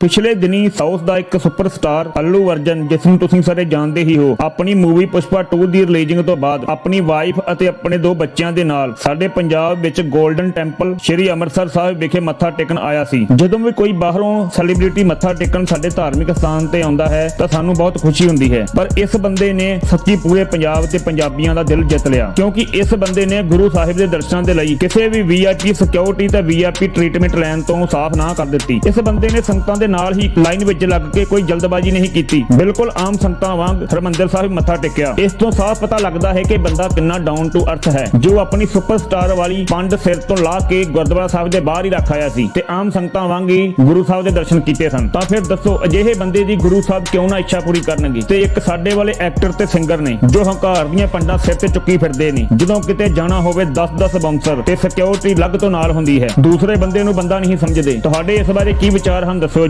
ਪਿਛਲੇ ਦਿਨੀ ਸਾਊਥ ਦਾ ਇੱਕ ਸੁਪਰਸਟਾਰ ਅੱਲੂ ਅਰਜਨ ਜਿਸ ਨੂੰ ਤੁਸੀਂ ਸਾਰੇ ਜਾਣਦੇ ਹੀ ਹੋ, ਆਪਣੀ ਮੂਵੀ ਪੁਸ਼ਪਾ 2 ਦੀ ਰਿਲੀਜ਼ਿੰਗ ਤੋਂ ਬਾਅਦ ਆਪਣੀ ਵਾਈਫ ਅਤੇ ਆਪਣੇ ਦੋ ਬੱਚਿਆਂ ਦੇ ਨਾਲ ਸਾਡੇ ਪੰਜਾਬ ਵਿੱਚ 골ਡਨ ਟੈਂਪਲ ਸ੍ਰੀ ਅੰਮ੍ਰਿਤਸਰ ਸਾਹਿਬ ਵਿਖੇ ਮੱਥਾ ਟੇਕਣ ਆਇਆ ਸੀ। ਜਦੋਂ ਵੀ ਕੋਈ ਬਾਹਰੋਂ ਸੈਲੀਬ੍ਰਿਟੀ ਮੱਥਾ ਟੇਕਣ ਸਾਡੇ ਧਾਰਮਿਕ ਸਥਾਨ ਤੇ ਆਉਂਦਾ ਹੈ, ਤਾਂ ਸਾਨੂੰ ਬਹੁਤ ਖੁਸ਼ੀ ਹੁੰਦੀ ਹੈ। ਪਰ ਇਸ ਬੰਦੇ ਨੇ ਸੱਚੀ ਪੂਰੇ ਪੰਜਾਬ ਤੇ ਪੰਜਾਬੀਆਂ ਦਾ ਦਿਲ ਜਿੱਤ ਲਿਆ। ਕਿਉਂਕਿ ਇਸ ਬੰਦੇ ਨੇ ਗੁਰੂ ਸਾਹਿਬ ਦੇ ਦਰਸ਼ਨਾਂ ਦੇ ਲਈ ਕਿਸੇ ਵੀ ਵੀਆਈਪੀ ਸਿਕਿਉਰਿਟੀ ਤੇ ਵੀਆਈਪੀ ਟ੍ਰੀਟਮੈਂਟ ਲੈਣ ਤੋਂ ਸਾਫ਼ ਨਾ ਕਰ ਦਿੱਤੀ। ਇਸ ਬੰਦੇ ਨੇ ਸੰਗਤਾਂ ਦੇ ਨਾਲ ਹੀ ਲਾਈਨ ਵਿੱਚ ਲੱਗ ਕੇ ਕੋਈ ਜਲਦਬਾਜ਼ੀ ਨਹੀਂ ਕੀਤੀ। ਬਿਲਕੁਲ ਆਮ ਸੰਗਤਾਂ ਵਾਂਗ ਹਰਮੰਦਰ ਸਾਹਿਬ ਮੱਥਾ ਟੇਕਿਆ। ਇਸ ਤੋਂ ਸਾਫ਼ ਪਤਾ ਲੱਗਦਾ ਹੈ ਕਿ ਬੰਦਾ ਕਿੰਨਾ ਡਾਊਨ ਟੂ ਅਰਥ ਹੈ। ਜੋ ਆਪਣੀ ਸੁਪਰਸਟਾਰ ਵਾਲੀ ਪੰਡ ਸਿਰ ਤੋਂ ਲਾ ਕੇ ਗੁਰਦੁਆਰਾ ਸਾਹਿਬ ਦੇ ਬਾਹਰ ਹੀ ਰੱਖ ਆਇਆ ਸੀ ਤੇ ਆਮ ਸੰਗਤਾਂ ਵਾਂਗ ਹੀ ਗੁਰੂ ਸਾਹਿਬ ਦੇ ਦਰਸ਼ਨ ਕੀਤੇ ਸਨ। ਤਾਂ ਫਿਰ ਦੱਸੋ, ਅਜਿਹੇ ਬੰਦੇ ਦੀ ਗੁਰੂ ਸਾਹਿਬ ਕਿਉਂ ਨਾ ਇੱਛਾ ਪੂਰੀ ਕਰਨਗੇ? ਤੇ ਇੱਕ ਸਾਡੇ ਵਾਲੇ ਐਕਟਰ ਤੇ ਸਿੰਗਰ ਨੇ, ਜੋ ਹੰਕਾਰ ਦੀਆਂ ਪੰਡਾਂ ਸਿਰ ਤੇ ਚੁੱਕੀ ਫਿਰਦੇ ਨੇ, ਜਦੋਂ ਕਿਤੇ ਜਾਣਾ ਹੋਵੇ 10-10 ਬਾਉਂਸਰ ਤੇ ਸਿਕਿਉਰਿਟੀ ਲੱਗ ਤੋਂ ਨਾਲ ਹੁੰਦੀ ਹੈ। ਦੂਸਰੇ ਬੰਦੇ ਨੂੰ ਬੰਦਾ ਨਹੀਂ ਸਮਝਦੇ। ਤੁਹਾਡੇ ਇਸ ਬਾਰੇ ਕੀ ਵਿਚਾਰ ਹਨ, ਦੱਸੋ